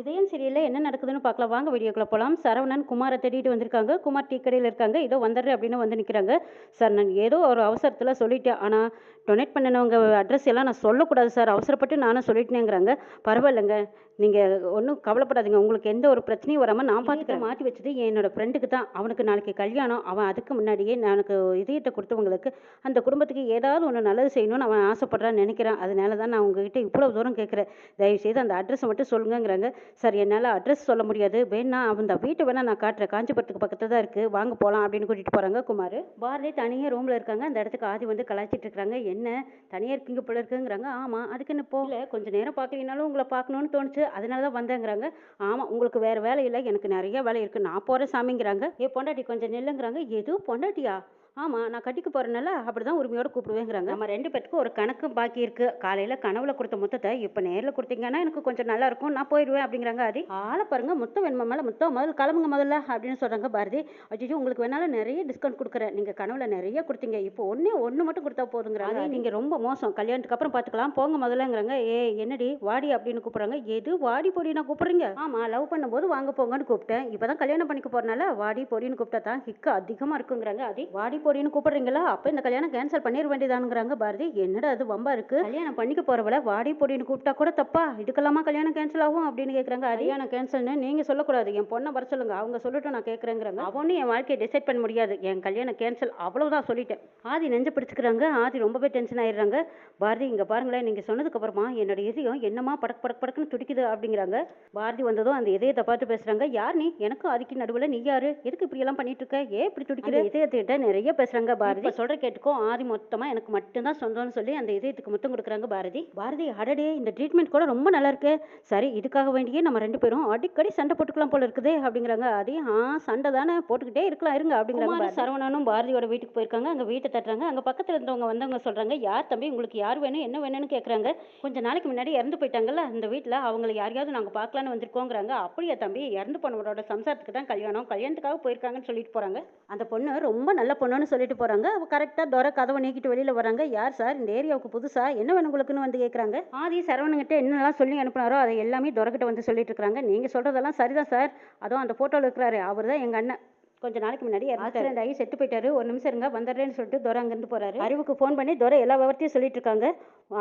இதயம் சரியில்லை என்ன நடக்குதுன்னு பார்க்கலாம். வாங்க வீடியோக்குள்ள போகலாம் சரவணன் குமாரை தேடிட்டு வந்திருக்காங்க. குமார் டீ கடையில் இருக்காங்க. இதோ வந்துடுறேன் அப்படின்னு வந்து நிற்கிறாங்க சார் நான் ஏதோ ஒரு அவசரத்தில் சொல்லிட்டேன் ஆனால் டொனேட் பண்ணினவங்க அட்ரஸ் எல்லாம் நான் சொல்லக்கூடாது சார். அவசரப்பட்டு நானும் சொல்லிட்டேங்கிறாங்க. பரவாயில்லைங்க. நீங்கள் ஒன்றும் கவலைப்படாதீங்க. உங்களுக்கு எந்த ஒரு பிரச்சனையும் வராமல் நான் பார்த்துக்கிறேன் மாற்றி வச்சது என்னோட ஃப்ரெண்டுக்கு தான். அவனுக்கு நாளைக்கு கல்யாணம். அவன் அதுக்கு முன்னாடியே நான் எனக்கு இதயத்தை கொடுத்தவங்களுக்கு அந்த குடும்பத்துக்கு ஏதாவது ஒன்று நல்லது செய்யணும்னு அவன் ஆசைப்படுறான்னு நினைக்கிறான். அதனால தான் நான் உங்ககிட்ட இவ்வளோ தூரம் கேட்குறேன் தயவுசெய்து அந்த அட்ரஸை மட்டும் சொல்லுங்கங்கிறாங்க. சார் என்னால் அட்ரஸ் சொல்ல முடியாது. வேணா அந்த வீட்டை வேணால் நான் காட்டுறேன். காஞ்சிபுரத்துக்கு பக்கத்தில் தான் இருக்குது வாங்க போகலாம் அப்படின்னு கூட்டிகிட்டு போகிறாங்க குமார். பாரதி தனியாக ரூமில் இருக்காங்க. அந்த இடத்துக்கு ஆதி வந்து கலாய்ச்சிட்டு இருக்காங்க. என்ன? தனியாக இருக்கீங்க போல இருக்குங்கிறாங்க. ஆமாம் அதுக்கு என்ன போகல கொஞ்சம் நேரம் பார்க்கலினாலும் உங்களை பார்க்கணுன்னு தோணுச்சு. அதனால தான் வந்தேங்கிறாங்க. ஆமாம் உங்களுக்கு வேறு வேலை இல்லை. எனக்கு நிறைய வேலை இருக்குது நான் போகிறேன் சாமிங்கிறாங்க. ஏ பொண்டாட்டி கொஞ்சம் நெல்லுங்கிறாங்க. எதுவும் பொண்டாட்டியா? ஆமாம் நான் கட்டிக்க போகிறனால அப்படி தான் உரிமையோடு கூப்பிடுவேங்கிறாங்க. நம்ம ரெண்டு பேத்துக்கும் ஒரு கணக்கு பாக்கி இருக்குது காலையில் கனவுல கொடுத்த மொத்தத்தை இப்போ நேரில் கொடுத்தீங்கன்னா எனக்கு கொஞ்சம் நல்லா இருக்கும். நான் போயிடுவேன் அப்படிங்கிறாங்க ஆதி. ஆளை பாருங்க முத்தம் வேணுமா மேலே? முத்தம் முதல்ல கிளம்புங்க முதல்ல அப்படின்னு சொல்கிறாங்க பாரதி. அஜிஜு உங்களுக்கு வேணாலும் நிறைய டிஸ்கவுண்ட் கொடுக்குறேன். நீங்கள் கனவுல நிறைய கொடுத்தீங்க. இப்போ ஒன்றே ஒன்று மட்டும் கொடுத்தா போதுங்கிறாங்க நீங்கள் ரொம்ப மோசம். கல்யாணத்துக்கு அப்புறம் பார்த்துக்கலாம் போங்க முதல்லங்கிறாங்க. ஏ என்னடி? வாடி அப்படின்னு கூப்பிட்றாங்க. எது? வாடி பொடி நான் கூப்பிட்றீங்க. ஆமாம் லவ் பண்ணும்போது வாங்க போங்கன்னு கூப்பிட்டேன். இப்போ தான் கல்யாணம் பண்ணிக்க போகிறனால வாடி பொடின்னு கூப்பிட்டா தான் ஹிக்கு அதிகமாக இருக்குங்கிறாங்க ஆதி. வாடி பொடின்னு கூப்பிடுறீங்களா? அப்போ இந்த கல்யாணம் கேன்சல் பண்ணிட வேண்டியதானுங்கிறாங்க பாரதி. என்னடா அது வம்பா இருக்கு? கல்யாணம் பண்ணிக்க போறவள வாடி பொடின்னு கூப்பிட்டா கூட தப்பா? இதுக்கெல்லாமா கல்யாணம் கேன்சல் ஆகும் அப்படின்னு கேட்குறாங்க கல்யாணம் கேன்சல்னு நீங்க சொல்லக்கூடாது. என் பொண்ணை வர சொல்லுங்க. அவங்க சொல்லட்டும் நான் கேட்குறேங்கிறாங்க அவனும் என் வாழ்க்கையை டிசைட் பண்ண முடியாது. என் கல்யாணம் கேன்சல் அவ்வளவுதான் சொல்லிட்டேன். ஆதி நெஞ்சு பிடிச்சிக்கிறாங்க. ஆதி ரொம்பவே டென்ஷன் ஆயிடுறாங்க. பாரதி இங்க பாருங்களேன் நீங்க சொன்னதுக்கு அப்புறமா என்னோட இதயம் என்னமா படக் படக் படக்குன்னு துடிக்குது அப்படிங்கிறாங்க. பாரதி வந்ததும் அந்த இதயத்தை பார்த்து பேசுறாங்க. யார் நீ? எனக்கும் அதுக்கு நடுவில் நீ யாரு? எதுக்கு இப்படி எல்லாம் பண்ணிட்டு இருக்க? ஏன் இப்படி துடிக்கிற? இதயத்திட்ட நிறைய பேசுறாங்க பாரதி. சொல்ற கேட்டுக்கோ ஆதி மொத்தமா எனக்கு மட்டும்தான் சொந்தம்னு சொல்லி அந்த இதயத்துக்கு முத்தம் கொடுக்குறாங்க பாரதி. பாரதி அடடே இந்த ட்ரீட்மெண்ட் கூட ரொம்ப நல்லா இருக்கு. சரி இதுக்காக வேண்டியே நம்ம ரெண்டு பேரும் அடிக்கடி சண்டை போட்டுக்கலாம் போல இருக்குதே அப்படிங்கிறாங்க. ஆதி ஆ சண்டை தானே போட்டுக்கிட்டே இருக்கலாம் இருங்க அப்படிங்கிறாங்க சரவணனும் பாரதியோட வீட்டுக்கு போயிருக்காங்க. அங்க வீட்டை தட்டுறாங்க. அங்க பக்கத்துல இருந்தவங்க வந்தவங்க சொல்றாங்க யார் தம்பி உங்களுக்கு யார் வேணும் என்ன வேணும்னு கேக்குறாங்க. கொஞ்ச நாளைக்கு முன்னாடி இறந்து போயிட்டாங்கல்ல அந்த வீட்ல அவங்கள யாரையாவது நாங்க பார்க்கலான்னு வந்திருக்கோங்கிறாங்க. அப்படியா தம்பி இறந்து போனவரோட சம்சாரத்துக்கு தான் கல்யாணம். கல்யாணத்துக்காக போயிருக்காங்கன்னு சொல்லிட்டு போறாங்க. அந்த பொண்ணு ரொம்ப நல்ல பொண்ணுன்னு சொல்லிட்டு போறாங்க. அவ கரெக்டா கதவை நீக்கிட்டு வெளியில வராங்க. யார் சார்? இந்த ஏரியாவுக்கு புதுசா? என்ன வேணும் உங்களுக்குன்னு வந்து கேட்குறாங்க ஆதி சரவணங்கிட்ட என்னெல்லாம் சொல்லி அனுப்புனாரோ அதை எல்லாமே துரக்கிட்ட வந்து சொல்லிட்டு இருக்காங்க நீங்க சொல்றதெல்லாம் சரிதான் சார். அதுவும் அந்த போட்டோல இருக்கிறாரு. அவர் தான் எங்க அண்ணன். கொஞ்ச நாளைக்கு முன்னாடி ஆக்சிடென்ட் ஆகி செத்து போயிட்டாரு. ஒரு நிமிஷம் இருங்க வந்துடுறேன்னு சொல்லிட்டு துரை அங்கேருந்து போறாரு. அறிவுக்கு ஃபோன் பண்ணி துரை எல்லா விவரத்தையும் சொல்லிட்டு இருக்காங்க.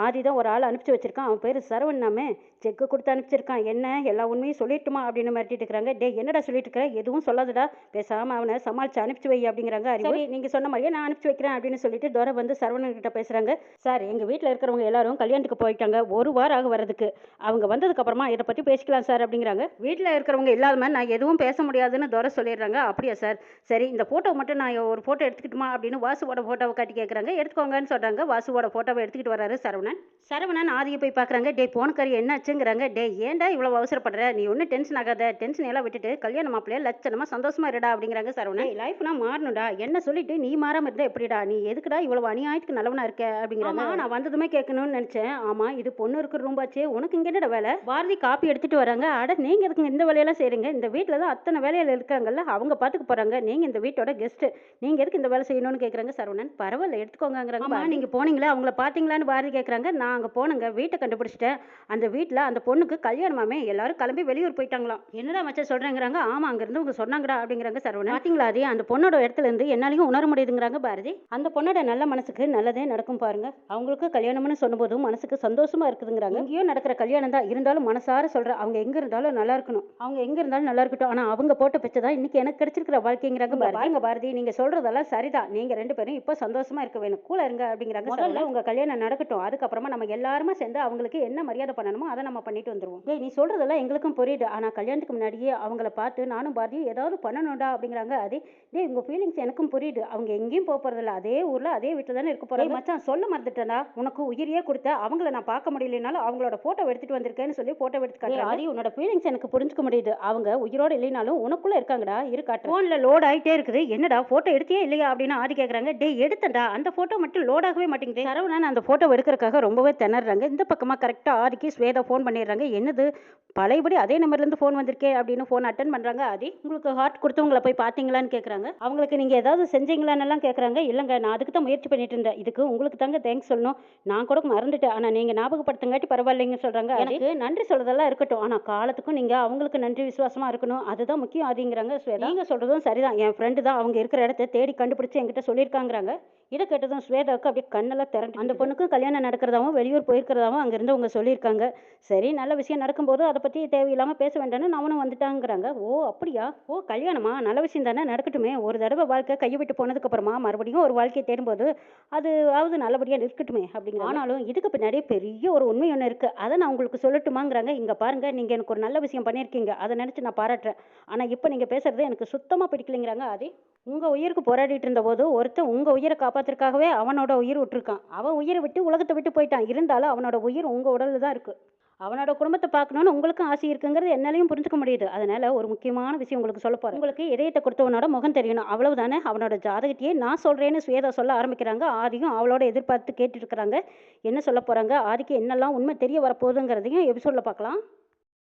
ஆதி தான் ஒரு ஆள் அனுப்பிச்சு வச்சிருக்கான். அவன் பேர் சரவண்ணாமே செக்கு கொடுத்து அனுப்பிச்சிருக்கான். என்ன எல்லா உண்மையும் சொல்லிட்டுமா அப்படின்னு மிரட்டிட்டு இருக்காங்க. டே என்னடா சொல்லிட்டு இருக்கிற எதுவும் சொல்லாதடா. பேசாம அவனை சமாளிச்சு அனுப்பிச்சு வை அப்படிங்கிறாங்க அறிவு. நீங்க சொன்ன மாதிரியே நான் அனுப்பிச்சு வைக்கிறேன் அப்படின்னு சொல்லிட்டு துரை வந்து சரவணன் கிட்ட பேசுறாங்க. சார் எங்க வீட்டில் இருக்கிறவங்க எல்லாரும் கல்யாணத்துக்கு போயிட்டாங்க. ஒரு வாரம் ஆக வர்றதுக்கு. அவங்க வந்ததுக்கு அப்புறமா இதை பத்தி பேசிக்கலாம் சார் அப்படிங்கிறாங்க. வீட்டில் இருக்கிறவங்க இல்லாத மாதிரி நான் எதுவும் பேச முடியாதுன்னு துரை சொல்லிடுறாங்க. அப்படியா சார்? சரி இந்த ஃபோட்டோ மட்டும் நான் ஒரு ஃபோட்டோ எடுத்துக்கிட்டுமா அப்படின்னு வாசுவோட ஃபோட்டோவை காட்டி கேட்குறாங்க எடுத்துக்கோங்கன்னு சொல்கிறாங்க வாசுவோட ஃபோட்டோவை எடுத்துக்கிட்டு வராரு சரவணன். சரவணன் ஆதியை போய் பார்க்குறாங்க. டே போனக்கறி என்னாச்சுங்கிறாங்க. டே ஏன்டா இவ்வளோ அவசரப்படுற? நீ ஒன்றும் டென்ஷன் ஆகாத. டென்ஷன் எல்லாம் விட்டுட்டு கல்யாண மாப்பிள்ளைய லட்சணமா சந்தோஷமா இருடா அப்படிங்கிறாங்க சரவணன். லைஃப்னா மாறணும்டா. என்ன சொல்லிட்டு நீ மாறாம இருந்தா எப்படிடா? நீ எதுக்குடா இவ்வளவு அநியாயத்துக்கு நல்லவனா இருக்க? அப்படிங்கிறாங்க. நான் வந்ததுமே கேட்கணும்னு நினைச்சேன். ஆமா இது பொண்ணு இருக்கிற ரூம்பாச்சே உனக்கு இங்க என்னடா வேலை? பாரதி காப்பி எடுத்துட்டு வராங்க. அட நீங்க எதுக்குங்க இந்த வேலையெல்லாம் செய்றீங்க? இந்த வீட்டில் தான் அத்தனை வேலையில இருக்காங்கல்ல. அவங்க பார்த்துக்க போறாங்க நீங்க இந்த வீட்டோட கெஸ்ட் நீங்க எதுக்கு இந்த வேலை செய்யணும்னு கேக்குறாங்க. சரவணன் பரவாயில்ல எடுத்துக்கோங்கங்கிறாங்க. ஆமா. நீங்க போனீங்களா? அவங்கள பாத்தீங்களான்னு பாரதி கேக்குறாங்க. நான் அங்க போனங்க. வீட்டை கண்டுபிடிச்சிட்டேன். அந்த வீட்ல அந்த பொண்ணுக்கு கல்யாணமாமே எல்லாரும் கிளம்பி வெளியூர் போயிட்டாங்களாம். என்னடா மச்சா சொல்றேங்கிறாங்க. ஆமா அங்க இருந்து உங்க சொன்னாங்கடா அப்படிங்கிறாங்க சரவணன் பாத்தீங்களா அதே? அந்த பொண்ணோட இடத்துல இருந்து என்னாலையும் உணர முடியுதுங்கிறாங்க பாரதி. அந்த பொண்ணோட நல்ல மனசுக்கு நல்லதே நடக்கும் பாருங்க. அவங்களுக்கு கல்யாணம்னு சொன்னபோதும் மனசுக்கு சந்தோஷமா இருக்குதுங்கிறாங்க. எங்கேயோ நடக்கிற கல்யாணம் தான். இருந்தாலும் மனசார சொல்ற அவங்க எங்க இருந்தாலும் நல்லா இருக்கணும். அவங்க எங்க இருந்தாலும் நல்லா இருக்கட்டும். ஆனா அவங்க போட்ட பிச்சை தான் இன்னைக்கு எனக்கு கிடைச்சிருக்கிற வாழ்க்கைங்கிறாங்க. பாருங்க பாரதி நீங்க சொல்றதெல்லாம் சரிதான். நீங்க ரெண்டு பேரும் இப்போ சந்தோஷமா இருக்க வேணும். கூட இருங்க அப்படிங்கிறாங்க முதல்ல உங்க கல்யாணம் நடக்கட்டும். அதுக்கப்புறமா நம்ம எல்லாருமே சேர்ந்து அவங்களுக்கு என்ன மரியாதை பண்ணணுமோ அதை நம்ம பண்ணிட்டு வந்துருவோம். டேய் நீ சொல்றதெல்லாம் எங்களுக்கும் புரியுது. ஆனா கல்யாணத்துக்கு முன்னாடியே அவங்கள பார்த்து நானும் பாரதியும் ஏதாவது பண்ணணும்டா அப்படிங்கிறாங்க. அதே டேய் உங்க ஃபீலிங்ஸ் எனக்கும் புரியுது. அவங்க எங்கேயும் போக போறதில்ல. அதே ஊர்ல அதே வீட்டுல தானே இருக்க போறாங்க. மச்சான் சொல்ல மறந்துட்டேன்டா. உனக்கு உயிரியே கொடுத்த அவங்கள நான் பார்க்க முடியலனாலும் அவங்களோட போட்டோ எடுத்துட்டு வந்திருக்கேன்னு சொல்லி போட்டோ எடுத்து காட்டுறாங்க. உன்னோட ஃபீலிங்ஸ் எனக்கு புரிஞ்சுக்க முடியுது. அவங்க உயிரோட இல்லைனாலும் உனக்குள்ள இருக்காங்கடா. இரு காட்டுறேன். ஃபோன்ல மேலே லோட் ஆகிட்டே இருக்குது. என்னடா ஃபோட்டோ எடுத்தியே இல்லையா அப்படின்னு ஆதி கேட்குறாங்க டேய் எடுத்தேன்டா. அந்த ஃபோட்டோ மட்டும் லோட் ஆகவே மாட்டேங்குது. சரவணன் அந்த ஃபோட்டோ எடுக்கிறதுக்காக ரொம்பவே திணறாங்க. இந்த பக்கமாக கரெக்டாக ஆதிக்கு ஸ்வேதா ஃபோன் பண்ணிடுறாங்க. என்னது? பழையபடி அதே நம்பர்லேருந்து ஃபோன் வந்திருக்கே அப்படின்னு ஃபோன் அட்டன் பண்ணுறாங்க ஆதி உங்களுக்கு ஹார்ட் கொடுத்தவங்கள போய் பார்த்தீங்களான்னு கேட்குறாங்க அவங்களுக்கு நீங்கள் ஏதாவது செஞ்சீங்களான்னு எல்லாம் கேட்குறாங்க இல்லைங்க நான் அதுக்கு தான் முயற்சி பண்ணிட்டு இருந்தேன். இதுக்கு உங்களுக்கு தாங்க தேங்க்ஸ் சொல்லணும். நான் கூட மறந்துட்டேன். ஆனால் நீங்கள் ஞாபகப்படுத்தங்காட்டி பரவாயில்லைங்க சொல்கிறாங்க எனக்கு நன்றி சொல்றதெல்லாம் இருக்கட்டும். ஆனால் காலத்துக்கும் நீங்கள் அவங்களுக்கு நன்றி விசுவாசமாக இருக்கணும். அதுதான் முக்கியம் ஆதிங்கிறாங்க ஸ்வேதா. நீங்கள் சொல்கிறதும் சரிதான். என் ஃப்ரெண்டு தான் அவங்க இருக்கிற இடத்த தேடி கண்டுபிடிச்சு என்கிட்ட சொல்லியிருக்காங்கிறாங்க. இதை கேட்டதும் ஸ்வேதாவுக்கு அப்படியே கண்ணெல்லாம் திரண்டு அந்த பொண்ணுக்கும் கல்யாணம் நடக்கிறதாவும் வெளியூர் போயிருக்கிறதாவும் அங்கேருந்து அவங்க சொல்லியிருக்காங்க. சரி நல்ல விஷயம் நடக்கும்போது அதை பற்றி தேவையில்லாமல் பேச வேண்டாம்னு அவனும் வந்துட்டாங்கிறாங்க. ஓ அப்படியா? ஓ கல்யாணமா? நல்ல விஷயம் தானே நடக்கட்டுமே. ஒரு தடவை வாழ்க்கை கையை விட்டு போனதுக்கப்புறமா மறுபடியும் ஒரு வாழ்க்கையை தேடும்போது அது நல்லபடியாக இருக்கட்டுமே அப்படிங்கிற ஆனாலும் இதுக்கு பின்னாடி பெரிய ஒரு உண்மை ஒன்று இருக்குது அதை நான் உங்களுக்கு சொல்லட்டுமாங்கிறாங்க. இங்கே பாருங்கள் நீங்கள் எனக்கு ஒரு நல்ல விஷயம் பண்ணியிருக்கீங்க. அதை நினச்சி நான் பாராட்டுறேன். ஆனால் இப்போ நீங்கள் பேசுகிறது எனக்கு சுத்தமாக பிடிக்கலைங்கிறாங்க. அதே உங்கள் உயிருக்கு போராடிட்டு இருந்தபோது ஒருத்தன் உங்கள் உயிரை காப்பாத்துறதுக்காகவே அவனோட உயிர் விட்டுருக்கான். அவன் உயிரை விட்டு உலகத்தை விட்டு போயிட்டான். இருந்தாலும் அவனோட உயிர் உங்கள் உடலில் தான் இருக்குது அவனோட குடும்பத்தை பார்க்கணுன்னு உங்களுக்கும் ஆசை இருக்குங்கிறது என்னாலையும் புரிஞ்சுக்க முடியுது. அதனால ஒரு முக்கியமான விஷயம் உங்களுக்கு சொல்ல போகிறேன் உங்களுக்கு இதயத்தை கொடுத்தவனோட முகம் தெரியணும். அவ்வளவுதானே? அவனோட ஜாதகத்தையே நான் சொல்கிறேன்னு சுவேதா சொல்ல ஆரம்பிக்கிறாங்க. ஆதியும் அவளோட எதிர்பார்த்து கேட்டுட்டு இருக்கிறாங்க. என்ன சொல்ல போகிறாங்க ஆதிக்கு என்னெல்லாம் உண்மை தெரிய வரப்போகுதுங்கிறதையும் எபிசோடில் பார்க்கலாம்.